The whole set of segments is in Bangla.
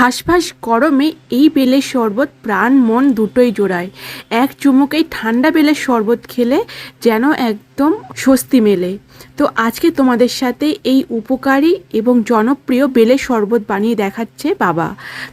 হাঁসফাঁস গরমে এই বেলের শরবত প্রাণ মন দুটোই জোড়ায়। এক চুমুকেই ঠান্ডা বেলের শরবত খেলে যেন একদম স্বস্তি মেলে। তো আজকে তোমাদের সাথে এই উপকারী এবং জনপ্রিয় বেলের শরবত বানিয়ে দেখাচ্ছে বাবা।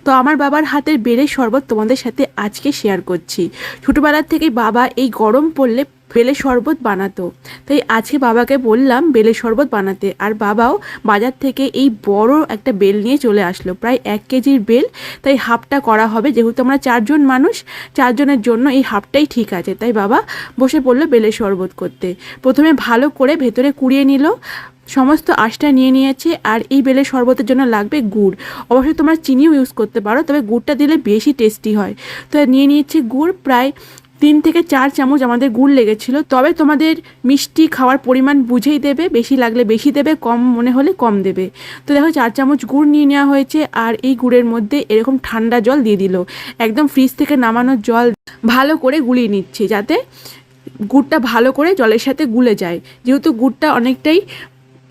তো আমার বাবার হাতের বেলের শরবত তোমাদের সাথে আজকে শেয়ার করছি। ছোটোবেলার থেকেই বাবা এই গরম পড়লে বেলের শরবত বানাতো। তাই আজকে বাবাকে বললাম বেলের শরবত বানাতে। আর বাবাও বাজার থেকে এই বড় একটা বেল নিয়ে চলে আসলো, প্রায় এক কেজির বেল। তাই হাফটা করা হবে, যেহেতু আমরা চারজন মানুষ, চারজনের জন্য এই হাফটাই ঠিক আছে। তাই বাবা বসে পড়ল বেলের শরবত করতে। প্রথমে ভালো করে ভেতরে কুড়িয়ে নিল, সমস্ত আঁশটা নিয়ে নিয়েছে। আর এই বেলের শরবতের জন্য লাগবে গুড়। অবশ্যই তোমরা চিনিও ইউজ করতে পারো, তবে গুড়টা দিলে বেশি টেস্টি হয়। তো নিয়ে নিয়েছি গুড়, প্রায় তিন থেকে চার চামচ আমাদের গুড় লেগেছিল, তবে তোমাদের মিষ্টি খাওয়ার পরিমাণ বুঝেই দেবে, বেশি লাগলে বেশি দেবে, কম মনে হলে কম দেবে। তো দেখো চার চামচ গুড় নিয়ে নেওয়া হয়েছে, আর এই গুড়ের মধ্যে এরকম ঠান্ডা জল দিয়ে দিল। একদম ফ্রিজ থেকে নামানোর জল ভালো করে গুলিয়ে নিচ্ছে, যাতে গুড়টা ভালো করে জলের সাথে গুলে যায়। যেহেতু গুড়টা অনেকটাই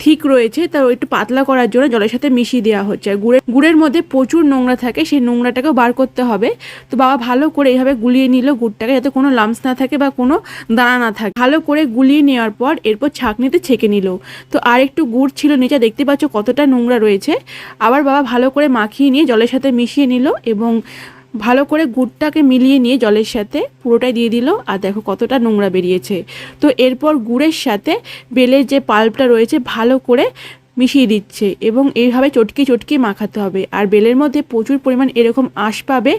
ঠিক রয়েছে, তা একটু পাতলা করার জন্য জলের সাথে মিশিয়ে দেওয়া হচ্ছে। আর গুড়ের গুড়ের মধ্যে প্রচুর নোংরা থাকে, সেই নোংরাটাকেও বার করতে হবে। তো বাবা ভালো করে এইভাবে গুলিয়ে নিল গুড়টাকে যাতে কোনো লামস না থাকে বা কোনো দানা না থাকে। ভালো করে গুলিয়ে নেওয়ার পর এরপর ছাঁকনিতে ছেঁকে নিল। তো আর একটু গুড় ছিল নিচে, দেখতে পাচ্ছ কতটা নোংরা রয়েছে। আবার বাবা ভালো করে মাখিয়ে নিয়ে জলের সাথে মিশিয়ে নিল এবং ভালো করে গুড়টাকে মিলিয়ে নিয়ে জলের সাথে পুরোটাই দিয়ে দিল, আর দেখো কতটা নোংরা বেরিয়েছে। তো এরপর গুড়ের সাথে বেলের যে পাল্পটা রয়েছে ভালো করে মিশিয়ে দিচ্ছে এবং এইভাবে চটকি চটকি মাখাতে হবে। আর বেলের মধ্যে প্রচুর পরিমাণ এরকম আঁশ পাবে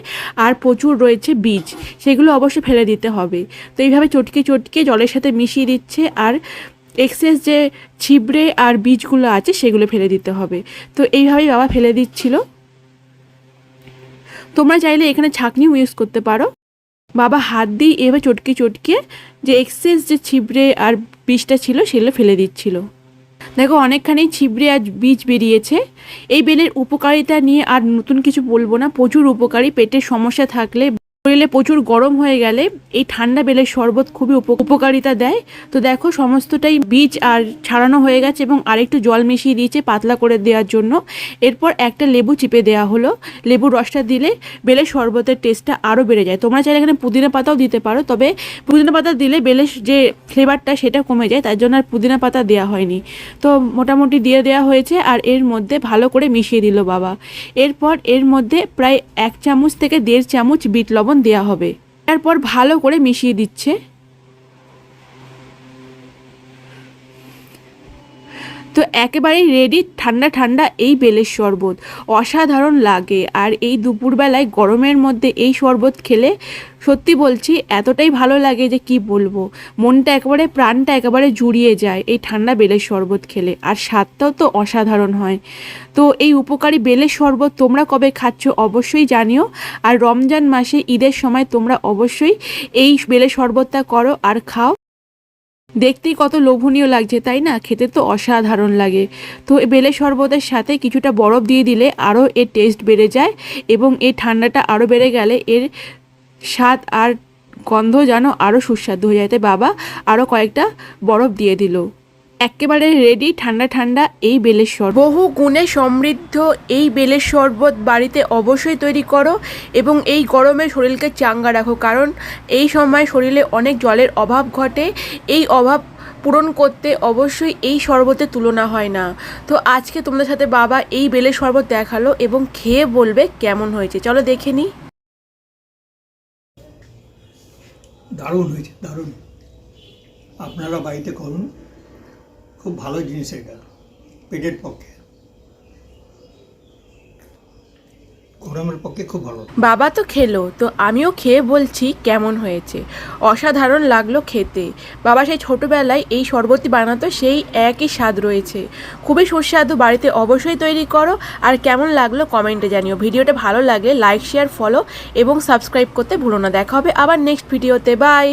আর প্রচুর রয়েছে বীজ, সেগুলো অবশ্যই ফেলে দিতে হবে। তো এইভাবে চটকে চটকে জলের সাথে মিশিয়ে দিচ্ছে আর এক্সেস যে ছিবড়ে আর বীজগুলো আছে সেগুলো ফেলে দিতে হবে। তো এইভাবেই বাবা ফেলে দিচ্ছিল। তোমরা চাইলে এখানে ছাঁকনিও ইউজ করতে পারো। বাবা হাত দিয়ে এভাবে চটকে চটকে যে এক্সেস যে ছিবড়ে আর বীজটা ছিল সেগুলো ফেলে দিচ্ছিল। দেখো অনেকখানি ছিবড়ে আর বীজ বেরিয়েছে। এই বেলের উপকারিতা নিয়ে আর নতুন কিছু বলব না। প্রচুর উপকারী। পেটের সমস্যা থাকলে শরীরে প্রচুর গরম হয়ে গেলে এই ঠান্ডা বেলের শরবত খুবই উপকারিতা দেয়। তো দেখো, সমস্তটাই বীজ আর ছাড়ানো হয়ে গেছে এবং আরেকটু জল মিশিয়ে দিয়েছে পাতলা করে দেওয়ার জন্য। এরপর একটা লেবু চিপে দেওয়া হলো। লেবুর রসটা দিলে বেলের শরবতের টেস্টটা আরও বেড়ে যায়। তোমরা চাইলে এখানে পুদিনা পাতাও দিতে পারো, তবে পুদিনা পাতা দিলে বেলের যে ফ্লেভারটা সেটা কমে যায়, তার জন্য আর পুদিনা পাতা দেওয়া হয়নি। তো মোটামুটি দিয়ে দেওয়া হয়েছে আর এর মধ্যে ভালো করে মিশিয়ে দিল বাবা। এরপর এর মধ্যে প্রায় এক চামচ থেকে দেড় চামচ বিট লবণ দেওয়া হবে। এরপর ভালো করে মিশিয়ে দিচ্ছে। তো একেবারেই রেডি ঠান্ডা ঠান্ডা এই বেলের শরবত। অসাধারণ লাগে। আর এই দুপুরবেলায় গরমের মধ্যে এই শরবত খেলে সত্যি বলছি এতটাই ভালো লাগে যে কি বলব? মনটা একেবারে, প্রাণটা একেবারে জুড়িয়ে যায় এই ঠান্ডা বেলের শরবত খেলে। আর স্বাদটাও তো অসাধারণ হয়। তো এই উপকারী বেলের শরবত তোমরা কবে খাচ্ছ অবশ্যই জানিও। আর রমজান মাসে ঈদের সময় তোমরা অবশ্যই এই বেলের শরবতটা করো আর খাও। দেখতেই কত লোভনীয় লাগছে, তাই না? খেতে তো অসাধারণ লাগে। তো বেলে শরবতের সাথে কিছুটা বরফ দিয়ে দিলে আরও এর টেস্ট বেড়ে যায় এবং এই ঠান্ডাটা আরও বেড়ে গেলে এর স্বাদ আর গন্ধ যেন আরও সুস্বাদু হয়ে যায়। তাই বাবা আরও কয়েকটা বরফ দিয়ে দিল। একেবারে রেডি ঠান্ডা ঠান্ডা এই বেলের শরবত। বহু গুণে সমৃদ্ধ এই বেলের শরবত বাড়িতে অবশ্যই তৈরি করো এবং এই গরমে শরীরকে চাঙ্গা রাখো কারণ এই সময় শরীরে অনেক জলের অভাব ঘটে। এই অভাব পূরণ করতে অবশ্যই এই শরবতের তুলনা হয় না। তো আজকে তোমাদের সাথে বাবা এই বেলের শরবত দেখাল এবং খেয়ে বলবে কেমন হয়েছে। চলো দেখে নিই দারুণ হয়েছে দারুণ। আপনারা বাড়িতে করুন। খুব ভালো জিনিস এটা, পেটের পক্ষে। গরমের পক্ষে খুব ভালো। বাবা তো খেলো, তো আমিও খেয়ে বলছি কেমন হয়েছে। অসাধারণ লাগল খেতে। বাবা সেই ছোটোবেলায় এই শরবতটি বানাতো, সেই একই স্বাদ রয়েছে। খুবই সুস্বাদু, বাড়িতে অবশ্যই তৈরি করো। আর কেমন লাগল কমেন্টে জানিও। ভিডিওটা ভালো লাগলে লাইক, শেয়ার, ফলো এবং সাবস্ক্রাইব করতে ভুলো না। দেখা হবে আবার নেক্সট ভিডিওতে বাই